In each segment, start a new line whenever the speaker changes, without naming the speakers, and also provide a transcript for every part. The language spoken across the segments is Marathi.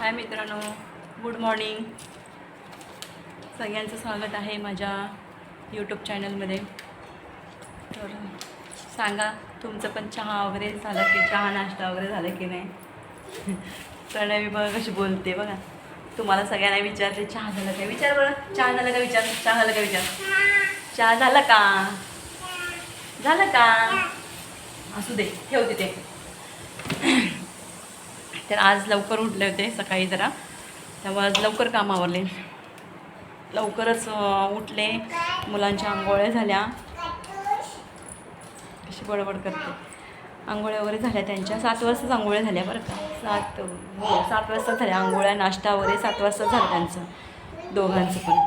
हाय मित्रांनो गुड मॉर्निंग सगळ्यांचं स्वागत आहे माझ्या यूट्यूब चॅनलमध्ये तर सांगा तुमचं पण चहा वगैरे झालं की चहा नाश्ता वगैरे झाला की नाही? प्रणवी बघा कशी बोलते बघा. तुम्हाला सगळ्यांना विचारते चहा झालं का? विचार बरं. चहा झालं का विचार? चहा झालं का विचार? चहा झाला का? झालं का? असू दे ठेवते ते. तर आज लवकर उठले होते सकाळी जरा. त्यामुळे आज लवकर काम आवरले. लवकरच उठले. मुलांच्या आंघोळ्या झाल्या. कशी बडबड करते. आंघोळ्या वगैरे झाल्या त्यांच्या. सात वाजताच आंघोळ्या झाल्या बरं का. सात हो सात वाजता झाल्या आंघोळ्या. नाश्ता वगैरे सात वाजता झालं त्यांचं. दोघांचं पण.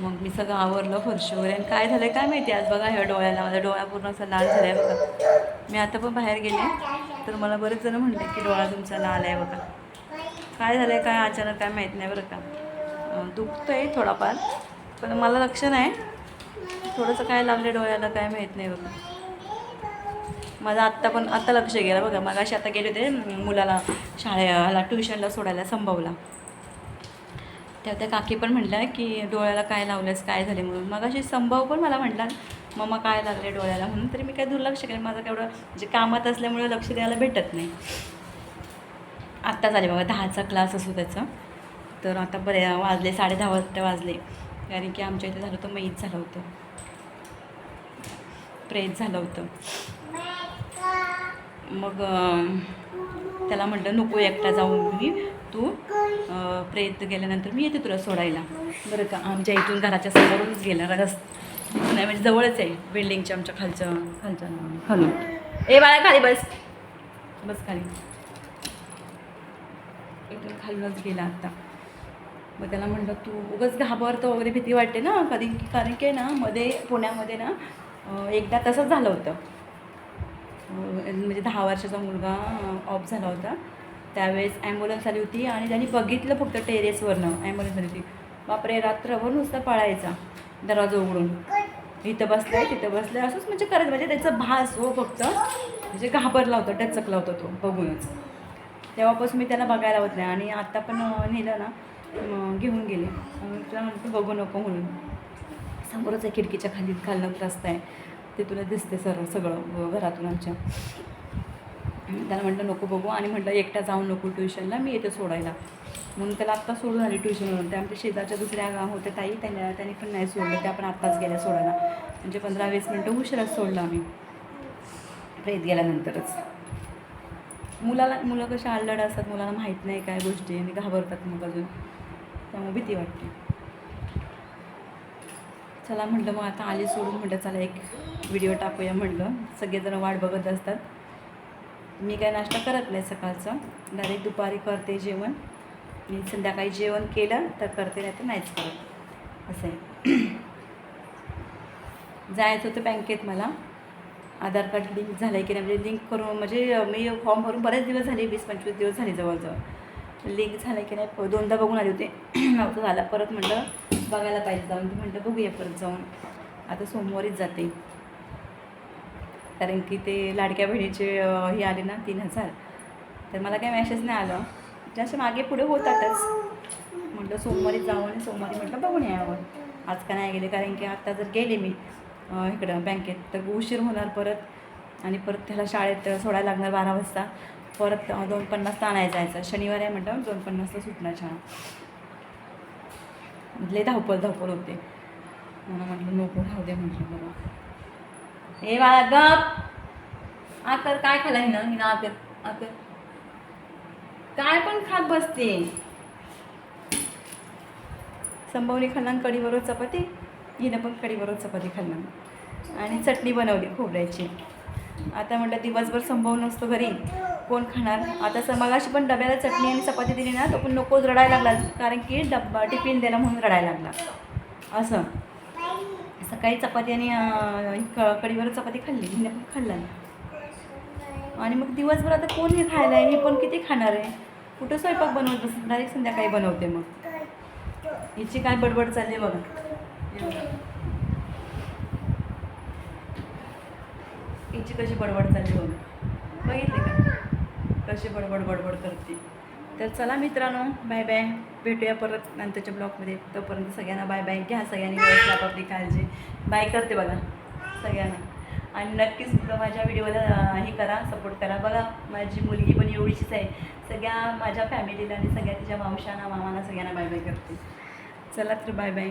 मग मी सगळं आवरलं फरशी वगैरे. आणि काय झालं काय माहिती? आज बघा ह्या डोळ्याला. माझा डोळा पूर्ण असा लाल झाला आहे बघा. मी आता पण बाहेर गेले. तर मला बरेच जण म्हणले की डोळा तुमचा लाल आहे बघा. काय झालं आहे काय अचानक काय माहीत नाही बरं का. दुखतं आहे थोडाफार पण मला लक्ष नाही. थोडंसं काय लागलं डोळ्याला काय माहीत नाही बघा. माझं आत्ता पण आत्ता लक्ष गेलं बघा. मग अशी आता गेले होते मुलाला शाळेला ट्युशनला सोडायला संभवला. तेव्हा त्या काकी पण म्हटल्या की डोळ्याला काय लावलंस काय झाले म्हणून. मग अशी संभव पण मला म्हटला मम्मा काय लागले डोळ्याला? म्हणून तरी मी काय दुर्लक्ष केलं. माझं केवढं म्हणजे कामात असल्यामुळे लक्ष द्यायला भेटत नाही. आत्ता झाले बाबा दहाचा क्लास असू त्याचा. तर आता बरे वाजले साडे दहा वाजता वाजले. कारण की आमच्या इथे झालं होतं मैत झालं होतं. प्रेत झालं होतं. मग त्याला म्हटलं नको एकटा जाऊन मी तू प्रेत गेल्यानंतर मी येते तुला सोडायला. बरं का? आमच्या इथून घराच्या समोरूनच गेला. रस नाही म्हणजे जवळच आहे. बिल्डिंगच्या आमच्या खालच्या खालच्या खालून. ए बाळा खाली बस. बस खाली. इथून खालूनच गेला आत्ता मग त्याला म्हणलं तू उगाच घाबरतो वगैरे भीती वाटते ना? कधी कारण की ना मध्ये पुण्यामध्ये ना एकदा तसंच झालं होतं. म्हणजे दहा वर्षाचा मुलगा ऑफ झाला होता. त्यावेळेस ॲम्ब्युलन्स आली होती आणि त्यांनी बघितलं फक्त टेरेसवरनं ॲम्ब्युलन्स आली होती. बापरे रात्रभर नुसता पळायचा दरवाजा उघडून. इथं बसलाय तिथं बसलाय असंच म्हणजे करायचं म्हणजे त्याचा भास हो फक्त. म्हणजे घाबरला होता टचकला होता तो बघूनच. तेव्हापासून मी त्याला बघायला होत नाही आणि आत्ता पण नेलं ना घेऊन गेले. तुला म्हणतो बघू नको म्हणून. समोरच आहे खिडकीच्या खाली खालनं रस्ता आहे. ते तुला दिसते सर्व सगळं घरातून आमच्या. त्याला म्हटलं नको बघू. आणि म्हटलं एकटा जाऊ नको ट्युशनला मी येते सोडायला. म्हणून त्याला आत्ता सोडून आली ट्युशनवरून त्या आमच्या शेजारच्या दुसऱ्या गाव होत्या ताई त्यांना त्यांनी पण नाही सोडलं. त्या पण आत्ताच गेल्या सोडायला. म्हणजे पंधरा वीस मिनटं उशिराच सोडलं आम्ही. प्रेत गेल्यानंतरच. मुलाला मुलं कशा आल्लड असतात मुलाला माहीत नाही काय गोष्टी. आणि घाबरतात मग अजून. त्यामुळे भीती वाटते. चला म्हटलं मग आता आली सोडून म्हटलं चला एक व्हिडिओ टाकूया म्हटलं. सगळेजण वाट बघत असतात. मी काय नाश्ता करत नाही सकाळचं. डायरेक्ट दुपारी करते जेवण. मी संध्याकाळी जेवण केलं तर करते नाही तर नाहीच करत. असं आहे जायचं होतं बँकेत मला. आधार कार्ड लिंक झालं आहे की नाही? म्हणजे लिंक करून म्हणजे मी फॉर्म भरून बरेच दिवस झाले वीस पंचवीस दिवस झाले जवळजवळ. लिंक झालं की नाही? दोनदा बघून आले होते. नव्हतं झालं. परत म्हटलं बघायला पाहिजे जाऊन. तर म्हटलं बघूया परत जाऊन. आता सोमवारीच जाते. कारण की ते लाडक्या बहिणीचे हे आले ना तीन हजार. तर मला काही मॅसेज नाही आलं. जास्त म्हणजे मागे पुढे होतातच. म्हटलं सोमवारी जाऊन आणि सोमवारी म्हटलं बघून यावं. आज का नाही गेले? कारण की आत्ता जर गेले मी इकडं बँकेत तर उशीर होणार परत. आणि परत त्याला शाळेत सोडायला लागणार बारा वाजता. परत दोन पन्नासला आणायला जायचं. शनिवारी आहे म्हटलं दोन पन्नासला सुटणार शाळा. म्हटले धावपळ धावपळ होते. मला म्हटलं नको राहू दे म्हटलं बघा. हे बाळा गप. आकर काय खाल्लाय हिनं? हिनं आकर आकर. काय पण खात बसते. संभवनी खाल्ला आणि कढीबरोबर चपाती. हिनं पण कढीबरोबर चपाती खाल्ला. आणि चटणी बनवली खोबऱ्याची. आता म्हटलं दिवसभर संभव नसतो घरी. कोण खाणार? आता स मगाशी पण डब्याला चटणी आणि चपाती दिली ना तो पण नकोच रडायला लागला. कारण की डब्बा टिफिन द्यायला म्हणून रडायला लागला. असं. सकाळी चपाती आणि कडीवर क कढीवर चपाती खाल्ली हिने पण खाल्ला आणि मग दिवसभर आता कोण हे खायला आहे? हे पण किती खाणार आहे? कुठं स्वयंपाक बनवत बस डायरेक्ट संध्याकाळी बनवते मग. हिची काय बडबड चालली आहे बघा. हिची कशी बडबड चालली बघा. बघितली का? कशी बडबड बडबड करते. तर चला मित्रांनो बाय बाय भेटूया परत नंतरच्या ब्लॉगमध्ये. तोपर्यंत सगळ्यांना बाय बाय घ्या सगळ्यांनी व्यवस्थित आपापली काळजी. बाय करते बघा सगळ्यांना. आणि नक्कीच माझ्या व्हिडिओला हे करा सपोर्ट करा. बघा माझी मुलगी पण एवढीशीच आहे. सगळ्या माझ्या फॅमिलीला आणि सगळ्या तिच्या मावशांना मामांना सगळ्यांना बाय बाय करते. चला तर बाय बाय